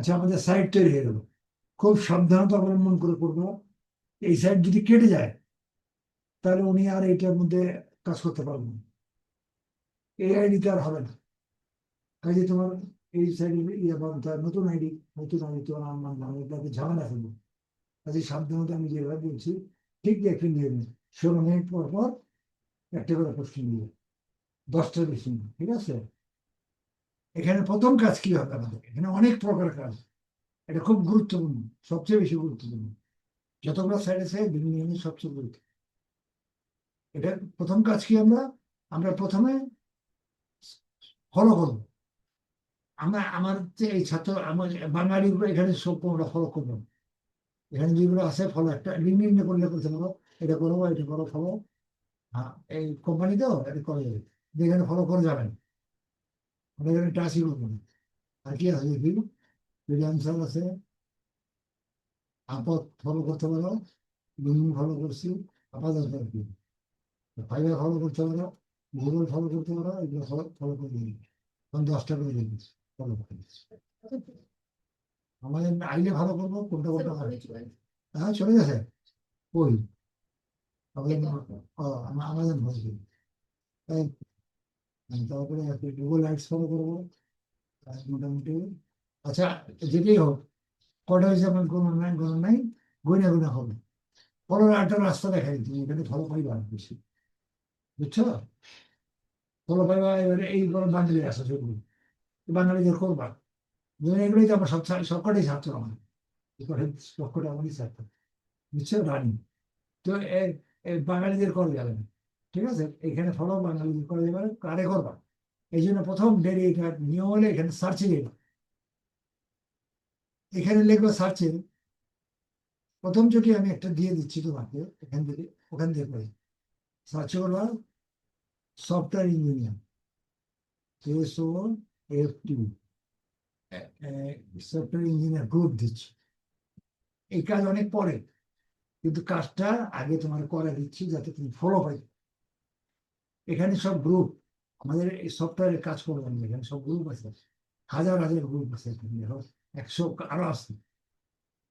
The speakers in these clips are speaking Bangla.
আচ্ছা আমাদের সাইড তৈরি হয়ে গেল খুব সাবধানতা অবলম্বন করে করব। এই সাইড যদি কেটে যায় তাহলে উনি আর এইটার মধ্যে কাজ করতে পারবেন। এই আইডিতে আর হবে না। কাজে তোমার এই সাইডে ইয়ে হবে, নতুন আইডি নতুন আইডি তোমার আমার নাম এটাকে ঝামেলা ফেলব কাজে সাবধানতা আমি যেভাবে বলছি ঠিক একটু নিয়ে নেবে। ষোলো মিনিট পর পর একটা করে প্রশ্ন নিয়ে দশটা বেশি ঠিক আছে? এখানে প্রথম কাজ কি হবে আমাদের এখানে অনেক প্রকার কাজ। এটা খুব গুরুত্বপূর্ণ, সবচেয়ে বেশি গুরুত্বপূর্ণ। যতগুলো সাইড আছে সবচেয়ে গুরুত্ব এটা প্রথম কাজ কি আমরা? আমরা প্রথমে ফলো করব। আমরা, আমার যে এই ছাত্র, আমার বাঙালিগুলো এখানে সব আমরা ফলো করব। এখানে যেগুলো আছে ফলো একটা লিঙ্ক করলে করতে পারো। এটা করব এটা করো ফলো হ্যাঁ এই কোম্পানিতেও এটা করা যাবে। যেখানে ফলো করে যাবেন আমরা এখানে টাচই করব না আর কি আছে দেখি ফ্রিল্যান্সার আছে আপদ ফলো করতে পারো লিঙ্ক ফলো করছি আপাতত আর কি ফাইবার ফলো করতে পারো গুগল ফলো করতে পারো এগুলো ফলো করে দিই তখন দশটা করে দিই ফলো করে দিচ্ছি আমাদের আইলে ভালো করব কোনটা কোনটা ভালো হ্যাঁ চলে গেছে ওই আমাদের আমাদের তারপরে গুগল অ্যাডস ফলো করব। মোটামুটি। আচ্ছা যেটাই হোক, কটা হয়েছে আমার কোনো নাই কোনো নাই গইনা গইনা হবে। ফলো একটা রাস্তা দেখা দিচ্ছি, এখানে ফলো পাইবা বেশি। বুঝছ? ফলো পাইবা এবারে এই কোনো বাঙালি আসা সেগুলো বাঙালিদের করবা। এগুলোই তো আমার সব সবকটাই ছাত্র আমার। সবকটা আমারই ছাত্র বুঝছ? রানি। তো বাঙালিদের করা যাবে না। ঠিক আছে? এখানে ফলো করা যাবে না কারে করবা? এই জন্য প্রথম ডেরি এটা নিয়ম হলে এখানে সার্চে দেবে এখানে লিখবে সার্চে প্রথম চোখে আমি একটা দিয়ে দিচ্ছি তোমাকে এখান থেকে ওখান থেকে করে। সার্চ করবা software engineer F T software engineer group দিচ্ছি। এই কাজ অনেক পরে কিন্তু কাজটা আগে তোমার করে দিচ্ছি যাতে তুমি ফলো পাই এখানে সব গ্রুপ আমাদের এই সফটওয়্যারের কাজ করব না এখানে সব গ্রুপ আছে। হাজার হাজার গ্রুপ আছে একশো আরও আছে।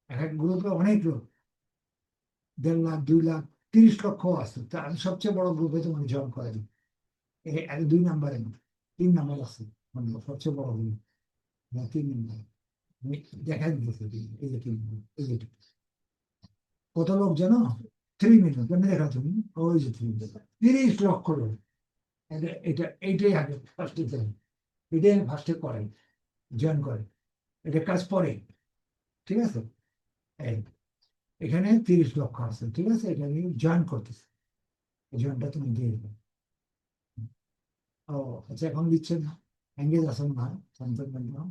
এক এক গ্রুপে অনেক লোক। দেড় লাখ, দুই লাখ, তিরিশ লক্ষ আছে। তা আমি সবচেয়ে বড় গ্রুপে তোমাকে জয়েন করে দিই। এ- এক দুই নাম্বারে তিন নাম্বার আছে মানে সবচেয়ে বড় গ্রুপ তিন নাম্বার দেখা দিতেছি, এই যে তিন এই যে কত লোক জানো? থ্রি মিলিয়ন দেখা তুমি ওই যে থ্রি তিরিশ লক্ষ লোক এটা এইটাই আগে ফার্স্টে এটাই আমি ফার্স্টে করেন জয়েন করে এটা কাজ পরে ঠিক আছে এখানে তিরিশ লক্ষ আছে ঠিক আছে এটা আমি জয়েন করতেছি। জয়েনটা তুমি দিয়ে দেবে। ও আচ্ছা এখন দিচ্ছেন এঙ্গেজ আছেন না। সন্তোষ ম্যাডাম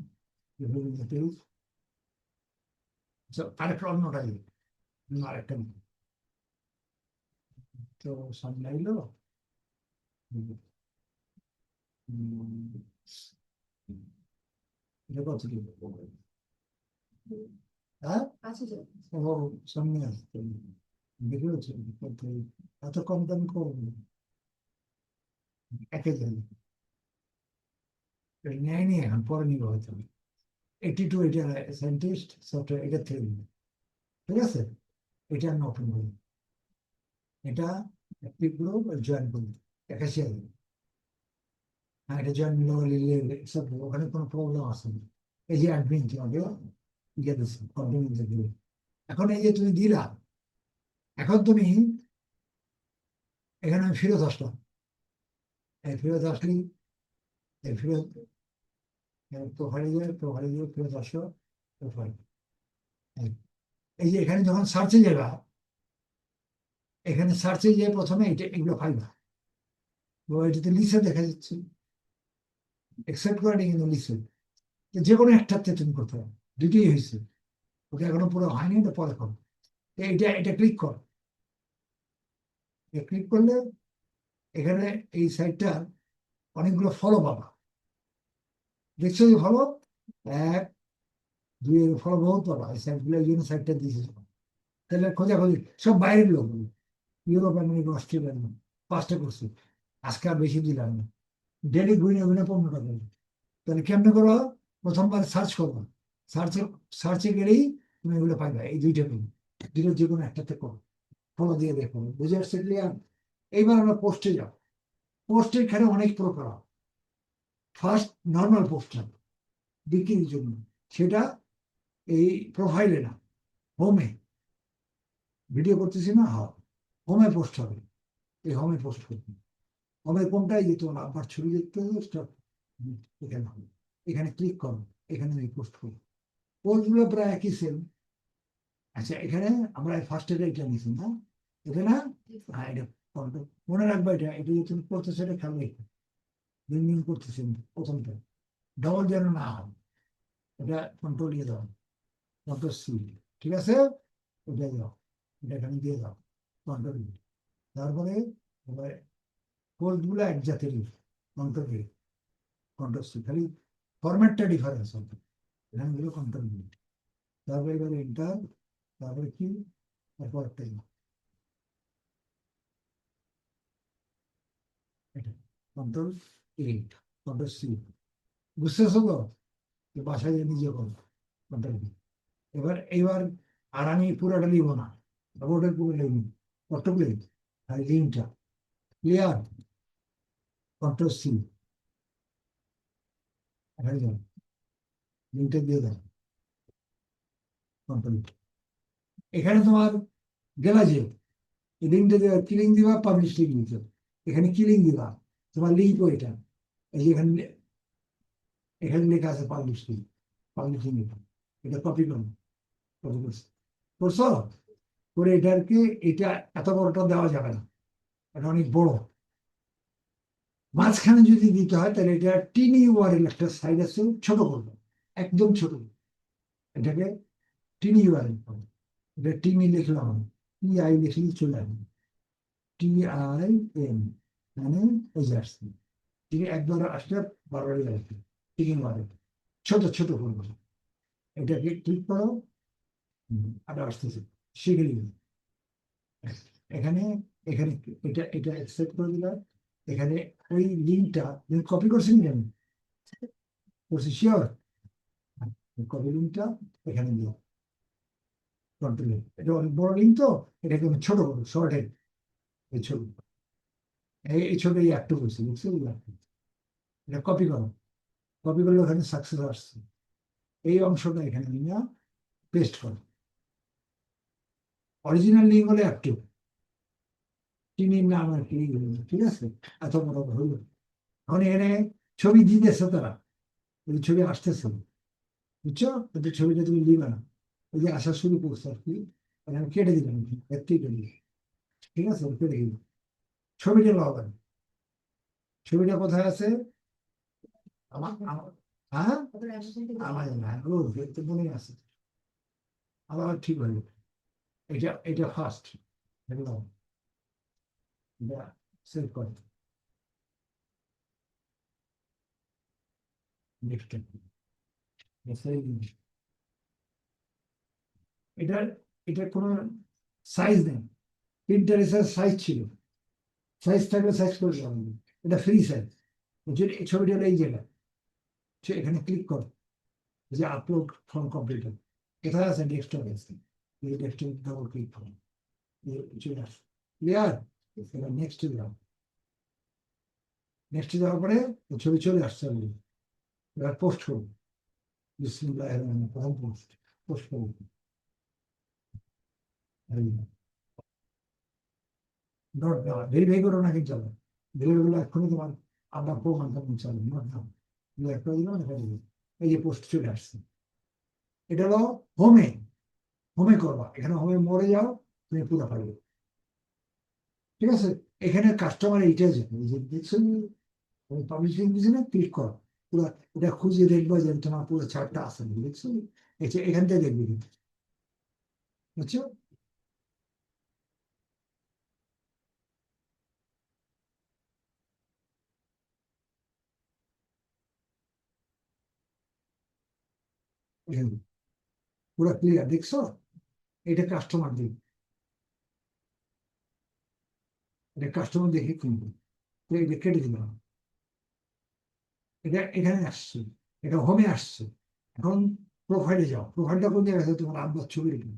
আরেকটা অন্যটা দিই আরেকটা। তো সামনে কত হ্যাঁ? ও সামনে আসছে দেখে এত কম দাম করব একে দেন। নেয় এখন পরে নিব হয়তো। এইটি টু এটা সায়েন্টিস্ট সফটওয়্যার এটা থেকে নিবে। ঠিক আছে? এটা নতুন গ্রুপ এটা একটি গ্রুপ জয়েন করবে একাশি হাজার হ্যাঁ এটা জয়েন নিলে সব ওখানে কোনো প্রবলেম আসে না। এই যে অ্যাডমিন তোমাকে ইয়ে দিচ্ছে এখন এই যে তুমি দিলা, এখন তুমি এখানে আমি ফেরত আসলাম। এই ফেরত আসলি, এই ফেরত প্রোফাইলে যাবে প্রোফাইলে ফেরত আসো এই যে এখানে যখন সার্চে যাবা এখানে সার্চে গিয়ে প্রথমে এটা এগুলো পাইবা তো এটাতে লিসে দেখা যাচ্ছে। একসেপ্ট করে কিন্তু লিসে যে কোনো একটাতে তুমি করতে পারো দুটোই হয়েছে। ওকে, এখনও পুরো হয়নি, এটা পরে করো। তো এটা ক্লিক কর। ক্লিক করলে এখানে এই সাইটটা অনেকগুলো ফলো পাবা। দেখছ যে ফলো এক, দুই ফলো বহুত পাবা। এই সাইটগুলো এই জন্য সাইটটা দিয়েছে। তাহলে খোঁজাখুঁজি। সব বাইরের লোক ইউরোপ আমেরিকা অস্ট্রেলিয়ার পাঁচটা করছে। আজকে আর বেশি দিলাম না। ডেলি ঘুরে ঘুরে পনেরোটা করবে। তাহলে কেমনে করো? প্রথমবার সার্চ করব। সার্চে সার্চে গেলেই তুমি এগুলো পাইবা। এই দুইটা পেন দুটো যে কোনো একটাতে করো। ফলো দিয়ে দেখো। বুঝে আসছে ক্লিয়ার এইবার আমরা পোস্টে যাব। পোস্টের খেলে অনেক প্রকার ফার্স্ট নর্মাল পোস্ট পোস্টার বিক্রির জন্য। সেটা এই প্রোফাইলে না। হোমে ভিডিও করতেছি না? হ্যাঁ হোমে পোস্ট হবে। এই হোমে পোস্ট করবে। হোমে কোনটাই যেত নাম্বার ছবি দেখতে এখানে হবে। এখানে ক্লিক করো, এখানে পোস্ট করব পোস্টগুলো প্রায় একই সেম আচ্ছা এখানে আমরা ফার্স্ট এটা এটা নিয়েছি, না? এটা না? হ্যাঁ এটা। মনে রাখবা এটা এটা যে তুমি করতেছো, এটা খেয়াল রেখো। লিঙ্কিং করতেছেন প্রথমটা। ডবল যেন না হয়। এটা কন্ট্রোল দিয়ে দাও। কন্ট্রোল সি ঠিক আছে? এটা দাও। এটা এখানে দিয়ে দাও। কন্ট্রোল তারপরে কোডগুলো এক জাতেরই কন্ট্রোল এ খালি ফরম্যাটটা ডিফারেন্স হবে। এখানে দিল কন্ট্রোল তারপরে এবার এন্টার তারপরে কি? তারপর এটা কন্ট্রোল এইট কন্ট্রোল সি বুঝতেছো তো? যে বাসায় যে নিজে করো কন্ট্রোল এবার এইবার আর আমি পুরোটা লিখব না। রোডের পুরো লিখবি কতগুলো আর লিঙ্কটা ক্লিয়ার কন্ট্রোল সি লিঙ্কটা দিয়ে দাও। কন্ট্রোল এখানে তোমার গেলা যে লিঙ্কটা দেওয়া কিলিং দিবা? পাবলিশ লিঙ্ক দিতে এখানে কিলিং দিবা? তোমার লিঙ্ক এটা। এই যে এখানে এখানে লেখা আছে পাবলিশ লিঙ্ক পাবলিশ লিঙ্ক এটা। কপি করো। কপি করছ করছ? করে এটাকে এটা এত বড়টা দেওয়া যাবে না। এটা অনেক বড়। মাঝখানে যদি দিতে হয়, তাহলে এটা টিনি ইউআরএল একটা সাইড আছে, ছোট করব। একদম ছোট। এটাকে টিনি ইউআরএল করব। এটা টিনি লিখলাম টি আই লিখলে চলে আসবে। টি আই এম মানে এই যে আসছে। একবার আসলে বারবারই আসবে টিনি ইউআরএল ছোট ছোট করব। এটাকে ক্লিক করো। আবার আসতেছে। এখানে এখানে এটা এটা করে দিলাম। এখানে ওই লিঙ্কটা কপি করছেন কেন? করছি শিওর কপি লিঙ্কটা এখানে দিও। এটা অনেক বড় লিঙ্ক তো, এটাকে আমি ছোট করব শর্ট হেড এই এই ছবি এই একটু করছি, বুঝছ। এটা কপি করো। কপি করলে ওখানে সাকসেস আসছে। এই অংশটা এখানে নিয়ে পেস্ট করো। অরিজিনাল লিঙ্ক হলে অ্যাক্টিভ চিনির নাম ঠিক আছে? এত বড় হইল এখন এনে ছবি দিতেছে তারা। ওই ছবি আসতেছে। বুঝছ? কিন্তু ছবিটা তুমি দিবে না। ওই যে আসা শুরু করছে আর কি মানে আমি কেটে দিলাম। একটি কেটে ঠিক আছে? কেটে দিলাম। ছবিটা লাগাবেন ছবিটা কোথায় আছে? আমার হ্যাঁ? আমার মনে আছে। আবার ঠিক হয়ে। এটা এটা ফার্স্ট দেখলাম করে নেক্সট এটা এটা কোনো সাইজ নেই। ইন্টারেস্টের সাইজ ছিল। সাইজ থাকলে সাইজ করে দেওয়া হবে। এটা ফ্রি সাইজ এই ছবিটা এই জায়গা এখানে ক্লিক করো। যে আপলোড ফর্ম কমপ্লিটেড কোথায় আছে ডেস্কটপ আছে। এই ডেস্কটপ ডাবল ক্লিক করো এই চলে এবার নেক্সট যাও নেক্সট যাওয়ার পরে ছবি চলে আসছে already। এবার পোস্ট করব বিসমিল্লাহ প্রথম পোস্ট পোস্ট করব ভেরিফাই করো নাকি চলো ভেরিফাই করলে এক্ষুনি তোমার আবার প্রমাণ তখন চলো নোট একটা দিলাম এই যে পোস্ট চলে আসছে এটা হলো হোমে হোমে করবা, এখানে হোমে মরে যাও, তুমি পুরো পারবে ঠিক আছে? এখানে কাস্টমার এইটা যাবে যে দেখছেন পাবলিশিং না ক্লিক করো, পুরো এটা খুঁজে দেখবা যে তোমার পুরো ছাড়টা আসে দেখছ এই এখান থেকে দেখবি কিন্তু। বুঝছ। পুরো ক্লিয়ার দেখছ? এটা কাস্টমার দিক এটা কাস্টমার দেখে কিনবে। এটা কেটে দিলাম এটা এখানে আসছে। এটা হোমে আসছে। এখন প্রোফাইলে যাও। প্রোফাইলটা কোন জায়গায় তোমার আব্বার ছবি রেখে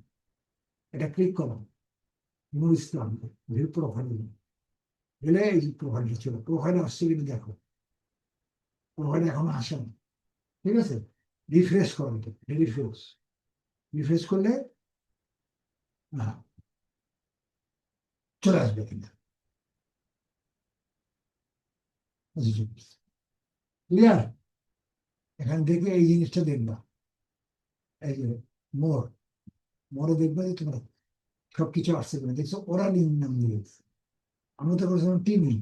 এটা ক্লিক করো। নুর ইসলাম, ভিউ গেলে এই প্রোফাইলটা ছিল প্রোফাইলে আসছে কিনা দেখো। প্রোফাইলে এখনও আসে ঠিক আছে? রিফ্রেশ করো এটা। রিফ্রেশ রিফ্রেশ করলে চলে আসবে কিন্তু। ক্লিয়ার এখান থেকে এই জিনিসটা দেখবা। এই যে মোর। মোরে দেখবে যে তোমরা সবকিছু আসছে কিনা। দেখছ, ওরা লিঙ্ক নাম দিয়েছে। আমরা তো করেছিলাম টিভি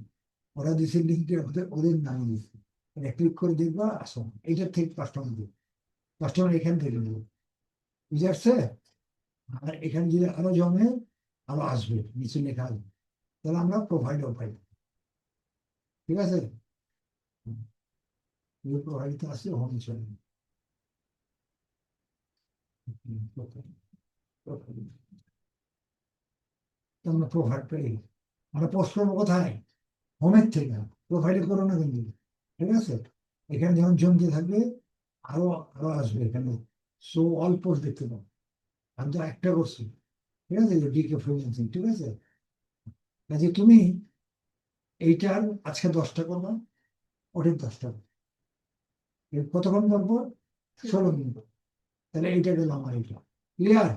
ওরা দিছে লিঙ্কটা ওদের ওদের নাম দিয়েছে। ক্লিক করে দেখবা, আসো। এইটার থেকে কাস্টমার দিবে কাস্টমার এখান থেকে দেবে বুঝে আসছে? আর এখানে যদি আরও জমে, আরও আসবে, নিচে লেখা আসবে তাহলে আমরা প্রোভাইডও পাই। ঠিক আছে? প্রোভাইড আসলে হোম চলে আমরা প্রোভাইড পাই আমরা পোস্ট করব কোথায়? হোমের থেকে। প্রোফাইলে করো না কিন্তু। ঠিক আছে? এখানে যখন জমতে থাকবে, আরও আরও আসবে এখানে। সো অল পোস্ট দেখতে পাবো। আমি তো একটা করছি। ঠিক আছে? ডিকে ফ্রিল্যান্সিং ঠিক আছে? কাজে তুমি এইটার আজকে দশটা করবা ওটার দশটা কতক্ষণ করব? ষোলো মিনিট। তাহলে এইটা গেল আমার এইটা। ক্লিয়ার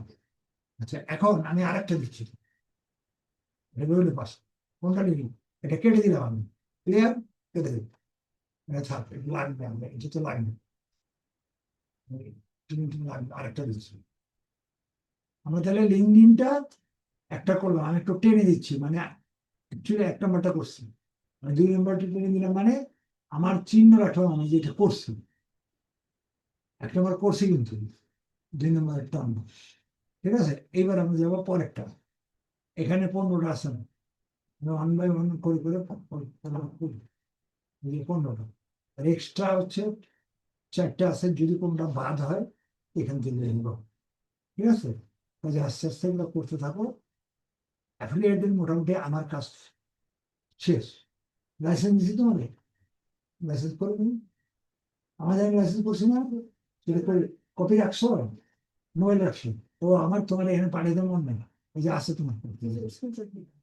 আচ্ছা এখন আমি আরেকটা দিচ্ছি। রইল পাশ কোনটা নিবি এটা কেটে দিলাম আমি। ক্লিয়ার কেটে দিই এটা থাক এটা লাগবে আমরা এটা তো লাগবে লাগবে আরেকটা দিচ্ছি। আমরা তাহলে লিঙ্কডিনটা একটা করলাম আমি একটু টেনে দিচ্ছি মানে অ্যাকচুয়ালি এক নম্বরটা করছি। মানে দুই নম্বরটা টেনে দিলাম মানে আমার চিহ্ন রাখলাম আমি যেটা করছি। এক নম্বর করছি কিন্তু, দুই নম্বর একটা ঠিক আছে? এইবার আমরা যাব পরেরটা। এখানে পনেরোটা আছে না? ওয়ান বাই ওয়ান করে করে পনেরোটা। আর এক্সট্রা হচ্ছে চারটা আছে, যদি কোনটা বাদ হয়, এখান থেকে ঠিক আছে? কাজে আস্তে আস্তে করতে থাকো অ্যাফিলিয়েটের মোটামুটি আমার কাজ শেষ। লাইসেন্স দিছি তোমাদের। লাইসেন্স করে তুমি আমাদের আমি লাইসেন্স করছি না, সেটা কপি রাখছো? মোবাইল রাখছো তো আমার তোমার এখানে পাঠিয়ে দেওয়ার মন নেই। এই যে আছে তোমার।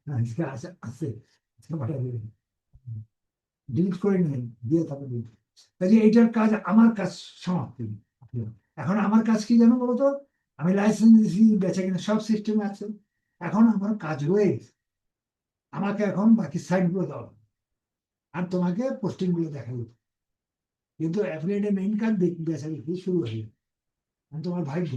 হ্যাঁ আছে আছে। পাঠিয়ে দেবে। ডিলিট করে নেই দিয়ে তারপরে delete। কাজে এইটার কাজ আমার কাজ সমাপ্তি। এখন আমার কাজ কি জানো বলতো আমি লাইসেন্স দিয়েছি, বেচা কিনা সব সিস্টেম আছে। এখন আমার কাজ গেছে আমাকে এখন বাকি সাইডগুলো দাও। আর তোমাকে পোস্টিংগুলো দেখা কিন্তু অ্যাফিলিয়েটের মেইন কার্ড বেচা বিক্রি শুরু হয়ে তোমার তোমার ভাগ্য